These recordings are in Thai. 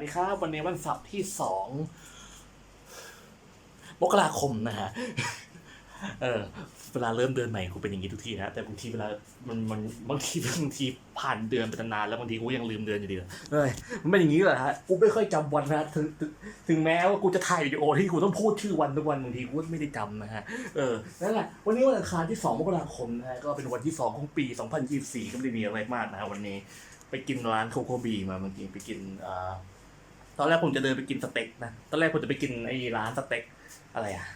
วัสดีครับวันนี้วันเสาร์ที่สองมกราคมนะฮะ เออเวลาเริ่มเดือนใหม่กูเป็นอย่างนี้ทุกทีนะแต่บางทีเวลามันมันบางทีบางทีผ่านเดือนไปนานแล้วบางทีกูยังลืมเดือนอยู่ดีเลยเอ้ยมันเป็นอย่างนี้เหรอฮะกูไม่ค่อยจำวันนะถึงถึงถึงแม้ว่ากูจะถ่ายวิดีโอที่กูต้องพูดชื่อวันทุกวันบางทีกูไม่ได้จำนะฮะเออนั่นแหละวันนี้วันอังคารที่2มกราคมนะฮะก็เป็นวันที่สองของปี 2024 ก็ไม่ได้มีอะไรมากนะฮะวันนี้ ไปกินร้านโคโคบีมาเมื่อกี้ไปกินอ่า ตอนแรกผมจะเดินไปกินสเต็กนะตอนแรกผมจะไปกินไอ้ร้านสเต็กอะไรอะ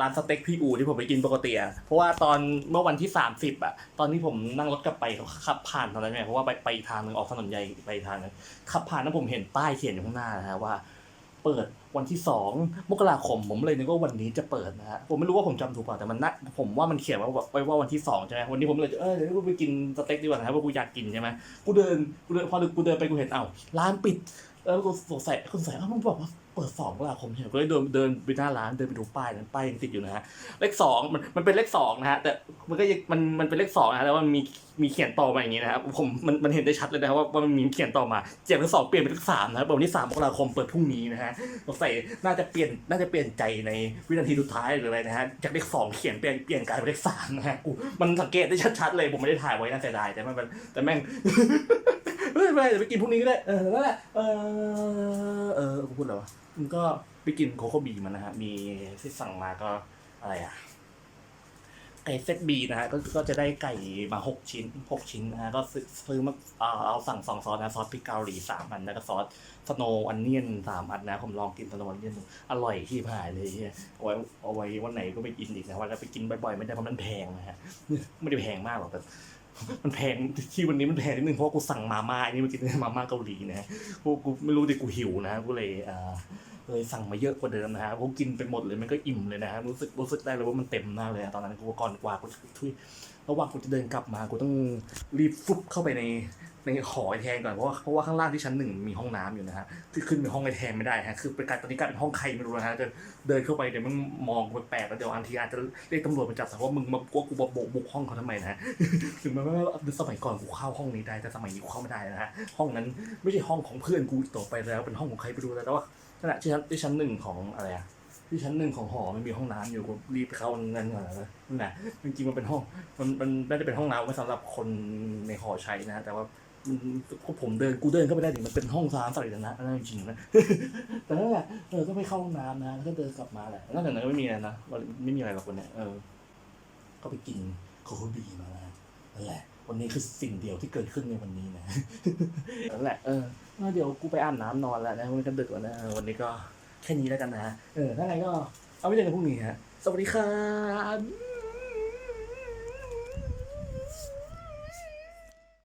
ร้านสเต็กพี่อูที่ผมไปกินปกติอะเพราะว่าตอนเมื่อวันที่สามสิบอะตอนที่ผมนั่งรถกลับไปขับผ่านตอนนั้นไงเพราะว่าไปไปทางหนึงออกถนนใหญ่ไปทางนึงขับผ่านแล้วผมเห็นป้ายเขียนอยู่ข้างหน้านะฮะว่า เปิดวันที่สองมกราคมผมเลยนึกว่าวันนี้จะเปิดนะฮะผมไม่รู้ว่าผมจำถูกเปล่าแต่มันน่าผมว่ามันเขียนว่าไว้ว่าวันที่สองใช่ไหมวันนี้ผมเลยเออเดี๋ยวกูไปกินสเต็กดีกว่านะครับเพราะกูอยากกินใช่ไหมกูเดินกูเดินพอกูเดินไปกูเห็นเอ้าร้านปิด แล้วกูสงสัยคุณสงสัยเอ้ามันบอกว่าเปิดสองมกราคมใช่ไหมก็เลยเดินเดินไปหน้าร้านเดินไปดูป้ายนั้นป้ายยังติดอยู่นะฮะเลขสองมันมันเป็นเลขสองนะฮะแต่มันก็ยังมันมันเป็นเลขสองนะฮะแล้วมันมีมีเขียนต่อมาอย่างนี้นะครับผมมันมันเห็นได้ชัดเลยนะครับว่าว่ามันมีเขียนต่อมาเจากเลขสองเปลี่ยนเป็นเลขสามนะครับวันที่สามมกราคมเปิดพรุ่งนี้นะฮะสงสัยน่าจะเปลี่ยนน่าจะเปลี่ยนใจในวินาทีสุดท้ายหรืออะไรนะฮะจากเลขสองเขียนเปลี่ยนเปลี่ยนกลายเป็นเลขสามนะฮะกูมันสังเกตได้ชัดๆเลยผมไม่ได้ถ่ายไว้น่าเสียดายแต่ม่เป็นแต่แม่ง เป็นไรเดี๋ยวไปกินพรุ่งนี้ก็ได้ เออนั่นแหละเออ เออกูพูดอะไรวะมันก็ไปกินโคโค่บีมันนะฮะ มีที่สั่งมาก็อะไรอะ ไก่เซตบีนะฮะ ก็ก็จะได้ไก่มาหกชิ้นหกชิ้นนะฮะ ก็ซื้อซื้อมาเอาเอาสั่งสองซอสนะ ซอสพริกเกาหลีสามอัน แล้วก็ซอสสโนว์อันเนียนสามอันนะ ผมลองกินสโนว์อันเนียนอร่อยที่ผ่ายเลยเฮียเอาไว้เอาไว้วันไหนก็ไปกินอีกนะวันแล้วไปกินบ่อยๆ ไม่ได้เพราะมันแพงนะฮะ ไม่ได้แพงมากหรอกแต่ มันแพงที่วันนี้มันแพงนิดนึงเพราะกูสั่งมาม่าอันนี้มันกินมาม่าเกาหลีนะกูกูไม่รู้ดิกูหิวนะกูเลยอ่า เลยสั่งมาเยอะกว่าเดิมนะฮะผมกินไปหมดเลยมันก็อิ่มเลยนะฮะรู้สึกรู้สึกได้เลยว่ามันเต็มมากเลยอะตอนนั้นกูก่อนกว่ากูทุยระหว่างกูจะเดินกลับมากูต้องรีบฟุบเข้าไปในในหอไอแทงก่อนเพราะว่าเพราะว่าข้างล่างที่ชั้นหนึ่งมีห้องน้ำอยู่นะฮะที่ขึ้นไปห้องไอแทงไม่ได้ฮะคือเป็นการตอนนี้กลายเป็นห้องใครไม่รู้นะฮะจะเดินเข้าไปเดี๋ยวมึงมองแปลกแล้วเดี๋ยวอันทีอาจจะเรียกตำรวจมาจับแต่ว่ามึงมากลัวกูมาโบกบุกห้องเขาทำไมนะฮะถึงแม้ว่าสมัยก่อนกูเข้าห้องนี้ได้แต่สมัยนี้กูเข้าไม่ได้นะฮะห้องนั้นไม่ใช่ห้องของเพื่อนกูต่อไปแล้วเป็นห้องของใครไม่รู้แล้วแต่ว่า ขณะที่ชั้นที่ชั้นหนึ่งของอะไรอะที่ชั้นหนึ่งของหอมันมีห้องน้ำอยู่ก็รีบไปเข้านั่นก่อนนะนั่นแหละจริงๆมันเป็นห้องมันมันไม่ได้เป็นห้องน้ำไว้สำหรับคนในหอใช้นะ แต่ว่าก็ผมเดินกูเดินเข้าไปได้ถึงมันเป็นห้องน้ำสาธารณะนั่นจริงๆนะแต่นั่นแหละเออก็ไปเข้าห้องน้ำนะแล้วก็เดินกลับมาแหละนอกจากนั้นก็ไม่มีอะไรนะไม่มีอะไรหรอกวันเนี้ยเออ ก็ไปกินโคบีมานะนั่นแหละ วันนี้คือสิ่งเดียวที่เกิดขึ้นในวันนี้นะนั่นแหละเออ เดี๋ยวกูไปอาบน้ำนอนแล้วนะมันก็ดึกแล้วนะวันนี้ก็แค่นี้แล้วกันนะเออถ้าไงก็เอาไว้เจอกันพรุ่งนี้ฮะสวัสดีครับ